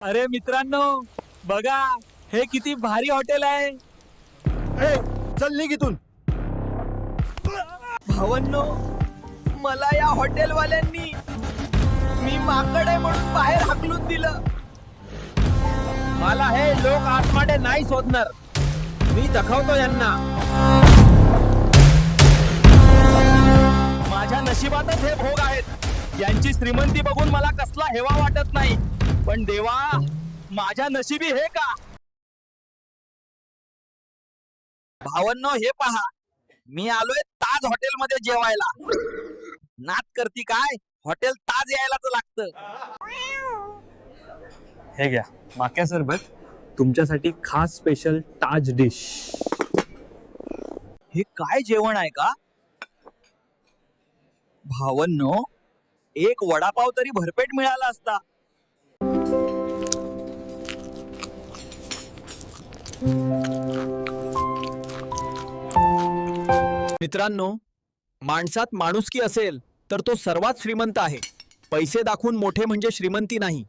अरे मित्रांनो बघा हे किती भारी हॉटेल आहे. ए चल निघ इथून. भावन्नो मला या हॉटेलवाल्यांनी मी माकड आहे म्हणून बाहेर हाकलून दिलं. मला हे लोक आतमध्ये नाही शोधणार. मी दाखवतो यांना. माझ्या नशिबातच हे भोग आहेत. यांची श्रीमंती बघून मला कसला हेवा वाटत नाही. पण देवा माझ्या नशिबी हे का? भावनो हे पहा. मी आलोय ताज हॉटेल मध्ये जेवायला. नात करती काय? हॉटेल ताज यायलाच लागत. हे घ्या. माक्या सरबत. तुमच्यासाठी खास स्पेशल ताज डिश हे काय जेवण आहे का? भावनो एक वडापाव तरी भरपेट मिळाला असता. मित्रांनो माणसात माणुसकी असेल तर तो सर्वात श्रीमंत आहे. पैसे दाखवून मोठे म्हणजे श्रीमंती नाही.